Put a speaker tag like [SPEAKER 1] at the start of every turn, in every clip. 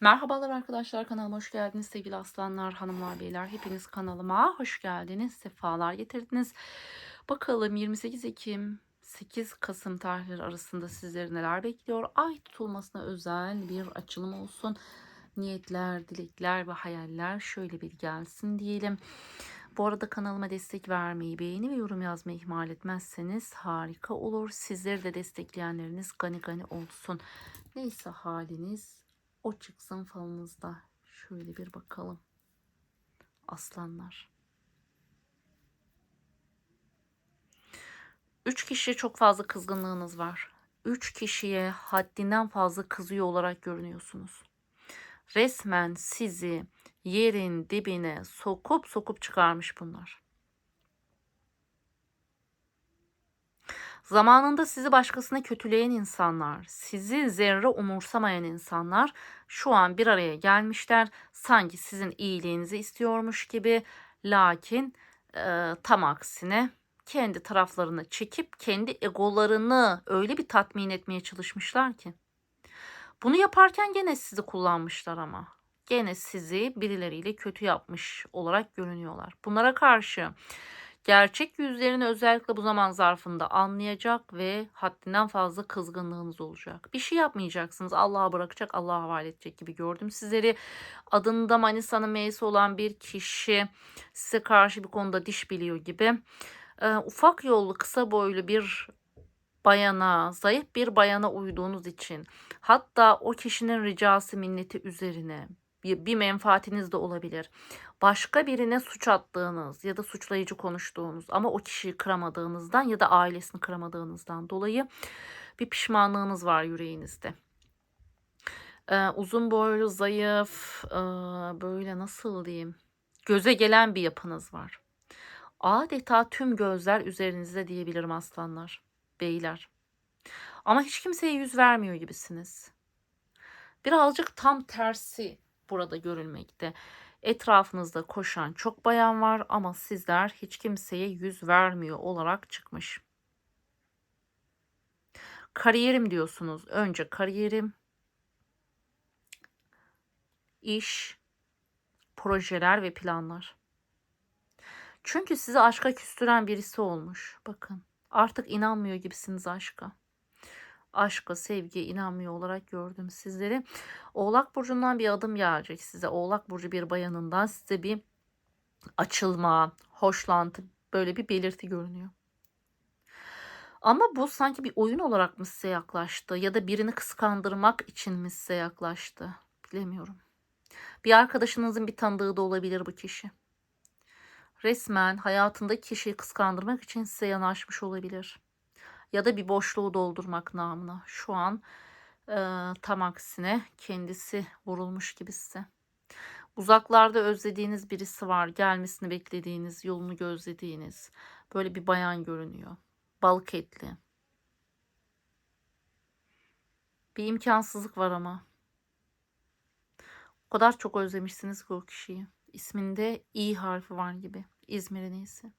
[SPEAKER 1] Merhabalar arkadaşlar kanalıma hoş geldiniz sevgili aslanlar, hanımlar, beyler. Hepiniz kanalıma hoş geldiniz, sefalar getirdiniz. Bakalım 28 Ekim 8 Kasım tarihleri arasında sizleri neler bekliyor? Ay tutulmasına özel bir açılım olsun. Niyetler, dilekler ve hayaller şöyle bir gelsin diyelim. Bu arada kanalıma destek vermeyi, beğeni ve yorum yazmayı ihmal etmezseniz harika olur. Sizleri de destekleyenleriniz gani gani olsun. Neyse haliniz o çıksın falınızda. Şöyle bir bakalım. Aslanlar. Üç kişiye çok fazla kızgınlığınız var. Üç kişiye haddinden fazla kızıyor olarak görünüyorsunuz. Resmen sizi yerin dibine sokup sokup çıkarmış bunlar. Zamanında sizi başkasına kötüleyen insanlar, sizi zerre umursamayan insanlar şu an bir araya gelmişler. Sanki sizin iyiliğinizi istiyormuş gibi lakin e, tam aksine kendi taraflarını çekip kendi egolarını öyle bir tatmin etmeye çalışmışlar ki. Bunu yaparken gene sizi kullanmışlar ama. Gene sizi birileriyle kötü yapmış olarak görünüyorlar. Bunlara karşı gerçek yüzlerini özellikle bu zaman zarfında anlayacak ve haddinden fazla kızgınlığınız olacak. Bir şey yapmayacaksınız. Allah'a bırakacak, Allah'a havale edecek gibi gördüm sizleri. Adında Manisa'nın meyesi olan bir kişi size karşı bir konuda diş biliyor gibi. Ee, ufak yollu, kısa boylu bir bayana, zayıf bir bayana uyduğunuz için hatta o kişinin ricası minneti üzerine bir, menfaatiniz de olabilir. Başka birine suç attığınız ya da suçlayıcı konuştuğunuz ama o kişiyi kıramadığınızdan ya da ailesini kıramadığınızdan dolayı bir pişmanlığınız var yüreğinizde. Ee, uzun boylu, zayıf, e, böyle nasıl diyeyim, göze gelen bir yapınız var. Adeta tüm gözler üzerinizde diyebilirim aslanlar, beyler. Ama hiç kimseye yüz vermiyor gibisiniz. Birazcık tam tersi burada görülmekte. Etrafınızda koşan çok bayan var ama sizler hiç kimseye yüz vermiyor olarak çıkmış. Kariyerim diyorsunuz. Önce kariyerim, iş, projeler ve planlar. Çünkü sizi aşka küstüren birisi olmuş. Bakın artık inanmıyor gibisiniz aşka aşka, sevgiye inanmıyor olarak gördüm sizleri. Oğlak burcundan bir adım gelecek size. Oğlak burcu bir bayanından size bir açılma, hoşlantı böyle bir belirti görünüyor. Ama bu sanki bir oyun olarak mı size yaklaştı ya da birini kıskandırmak için mi size yaklaştı? Bilemiyorum. Bir arkadaşınızın bir tanıdığı da olabilir bu kişi. Resmen hayatındaki kişiyi kıskandırmak için size yanaşmış olabilir ya da bir boşluğu doldurmak namına. Şu an e, tam aksine kendisi vurulmuş gibi size. Uzaklarda özlediğiniz birisi var. Gelmesini beklediğiniz, yolunu gözlediğiniz. Böyle bir bayan görünüyor. Balık etli. Bir imkansızlık var ama. O kadar çok özlemişsiniz ki o kişiyi. İsminde İ harfi var gibi. İzmir'in iyisi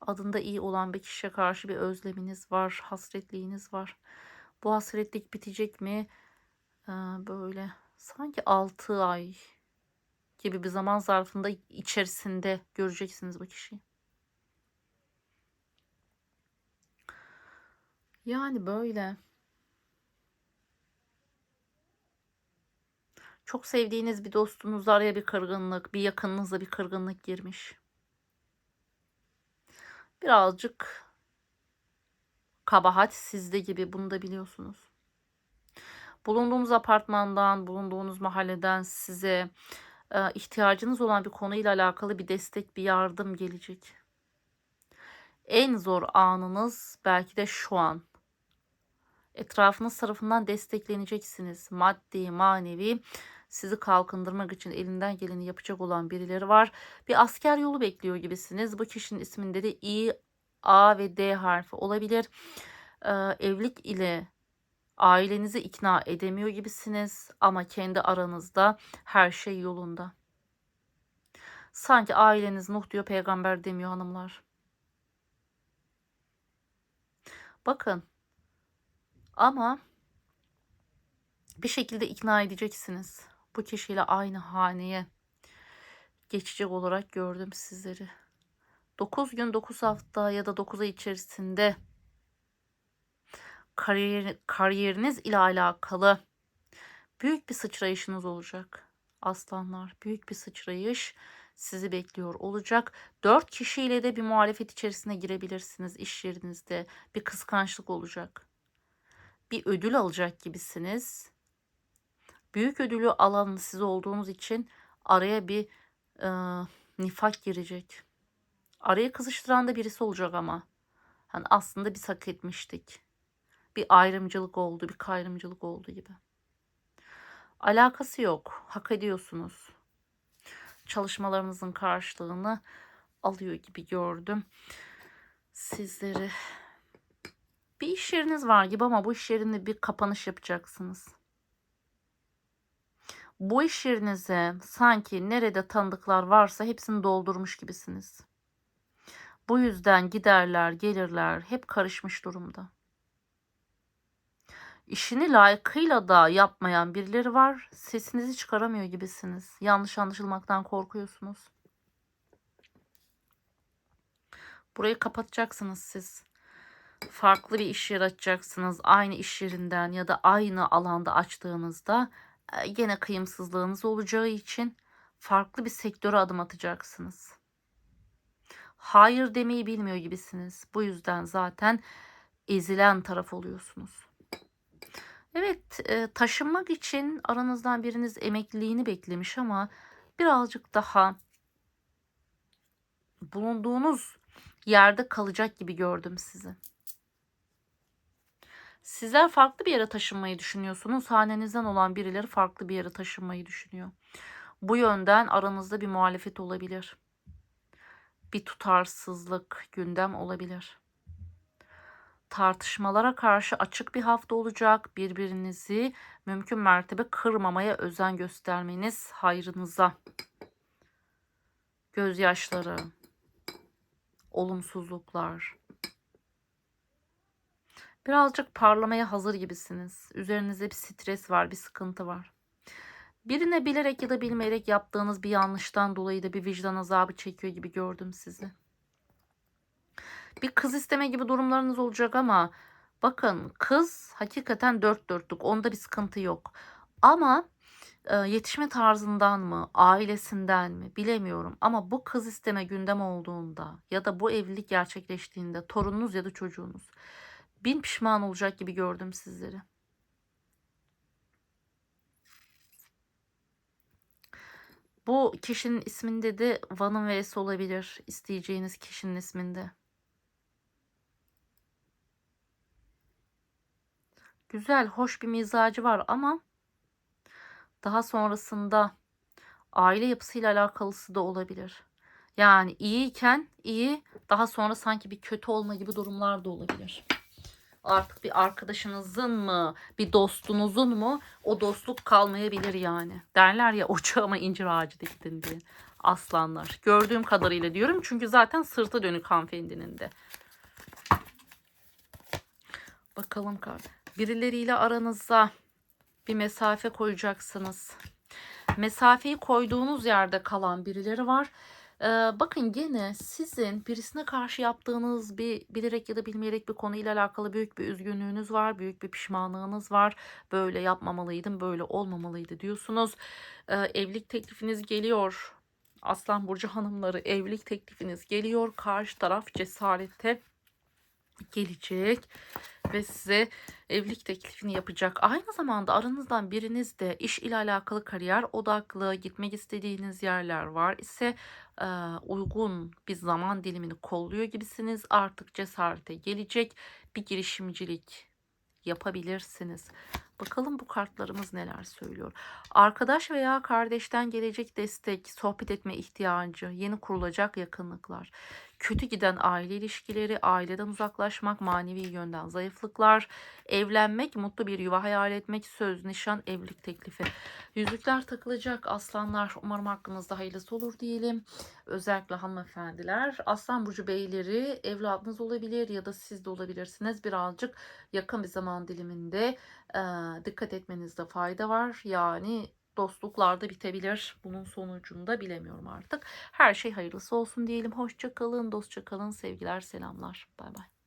[SPEAKER 1] adında iyi olan bir kişiye karşı bir özleminiz var, hasretliğiniz var. Bu hasretlik bitecek mi? Ee, böyle sanki 6 ay gibi bir zaman zarfında içerisinde göreceksiniz bu kişiyi. Yani böyle. Çok sevdiğiniz bir dostunuzla araya bir kırgınlık, bir yakınınızla bir kırgınlık girmiş birazcık kabahat sizde gibi bunu da biliyorsunuz. Bulunduğumuz apartmandan, bulunduğunuz mahalleden size e, ihtiyacınız olan bir konuyla alakalı bir destek, bir yardım gelecek. En zor anınız belki de şu an. Etrafınız tarafından destekleneceksiniz. Maddi, manevi sizi kalkındırmak için elinden geleni yapacak olan birileri var. Bir asker yolu bekliyor gibisiniz. Bu kişinin isminde de İ, A ve D harfi olabilir. Ee, evlilik ile ailenizi ikna edemiyor gibisiniz ama kendi aranızda her şey yolunda. Sanki aileniz Nuh diyor peygamber demiyor hanımlar. Bakın ama Bir şekilde ikna edeceksiniz. Bu kişiyle aynı haneye geçecek olarak gördüm sizleri. 9 gün 9 hafta ya da 9 ay içerisinde kariyer, kariyeriniz ile alakalı büyük bir sıçrayışınız olacak. Aslanlar büyük bir sıçrayış sizi bekliyor olacak. 4 kişiyle de bir muhalefet içerisine girebilirsiniz iş yerinizde. Bir kıskançlık olacak. Bir ödül alacak gibisiniz. Büyük ödülü alan siz olduğunuz için araya bir e, nifak girecek. Araya kızıştıran da birisi olacak ama. Hani aslında biz hak etmiştik. Bir ayrımcılık oldu, bir kayrımcılık oldu gibi. Alakası yok. Hak ediyorsunuz. Çalışmalarınızın karşılığını alıyor gibi gördüm. Sizleri bir iş yeriniz var gibi ama bu iş yerinde bir kapanış yapacaksınız. Bu iş yerinize sanki nerede tanıdıklar varsa hepsini doldurmuş gibisiniz. Bu yüzden giderler, gelirler hep karışmış durumda. İşini layıkıyla da yapmayan birileri var. Sesinizi çıkaramıyor gibisiniz. Yanlış anlaşılmaktan korkuyorsunuz. Burayı kapatacaksınız siz. Farklı bir iş yeri açacaksınız. Aynı iş yerinden ya da aynı alanda açtığınızda e, gene kıyımsızlığınız olacağı için farklı bir sektöre adım atacaksınız. Hayır demeyi bilmiyor gibisiniz. Bu yüzden zaten ezilen taraf oluyorsunuz. Evet, taşınmak için aranızdan biriniz emekliliğini beklemiş ama birazcık daha bulunduğunuz yerde kalacak gibi gördüm sizi. Sizler farklı bir yere taşınmayı düşünüyorsunuz. Hanenizden olan birileri farklı bir yere taşınmayı düşünüyor. Bu yönden aranızda bir muhalefet olabilir. Bir tutarsızlık gündem olabilir. Tartışmalara karşı açık bir hafta olacak. Birbirinizi mümkün mertebe kırmamaya özen göstermeniz hayrınıza. Gözyaşları, olumsuzluklar, Birazcık parlamaya hazır gibisiniz. Üzerinizde bir stres var, bir sıkıntı var. Birine bilerek ya da bilmeyerek yaptığınız bir yanlıştan dolayı da bir vicdan azabı çekiyor gibi gördüm sizi. Bir kız isteme gibi durumlarınız olacak ama bakın kız hakikaten dört dörtlük. Onda bir sıkıntı yok. Ama e, yetişme tarzından mı, ailesinden mi bilemiyorum. Ama bu kız isteme gündem olduğunda ya da bu evlilik gerçekleştiğinde torununuz ya da çocuğunuz bin pişman olacak gibi gördüm sizleri. Bu kişinin isminde de Van'ın V'si olabilir. isteyeceğiniz kişinin isminde. Güzel, hoş bir mizacı var ama daha sonrasında aile yapısıyla alakalısı da olabilir. Yani iyiyken iyi, daha sonra sanki bir kötü olma gibi durumlar da olabilir artık bir arkadaşınızın mı, bir dostunuzun mu o dostluk kalmayabilir yani. Derler ya ocağıma incir ağacı diktin diye. Aslanlar. Gördüğüm kadarıyla diyorum çünkü zaten sırtı dönük hanımefendinin de. Bakalım birileriyle aranıza bir mesafe koyacaksınız. Mesafeyi koyduğunuz yerde kalan birileri var bakın gene sizin birisine karşı yaptığınız bir bilerek ya da bilmeyerek bir konuyla alakalı büyük bir üzgünlüğünüz var. Büyük bir pişmanlığınız var. Böyle yapmamalıydım, böyle olmamalıydı diyorsunuz. evlilik teklifiniz geliyor. Aslan Burcu hanımları evlilik teklifiniz geliyor. Karşı taraf cesarete gelecek ve size evlilik teklifini yapacak. Aynı zamanda aranızdan biriniz de iş ile alakalı kariyer odaklı gitmek istediğiniz yerler var ise e, uygun bir zaman dilimini kolluyor gibisiniz. Artık cesarete gelecek bir girişimcilik yapabilirsiniz. Bakalım bu kartlarımız neler söylüyor. Arkadaş veya kardeşten gelecek destek, sohbet etme ihtiyacı, yeni kurulacak yakınlıklar, kötü giden aile ilişkileri, aileden uzaklaşmak, manevi yönden zayıflıklar, evlenmek, mutlu bir yuva hayal etmek, söz, nişan, evlilik teklifi. Yüzükler takılacak aslanlar. Umarım hakkınızda hayırlısı olur diyelim. Özellikle hanımefendiler. Aslan Burcu beyleri evladınız olabilir ya da siz de olabilirsiniz. Birazcık yakın bir zaman diliminde dikkat etmenizde fayda var. Yani dostluklar da bitebilir. Bunun sonucunda bilemiyorum artık. Her şey hayırlısı olsun diyelim. Hoşça kalın, dostça kalın. Sevgiler, selamlar. Bay bay.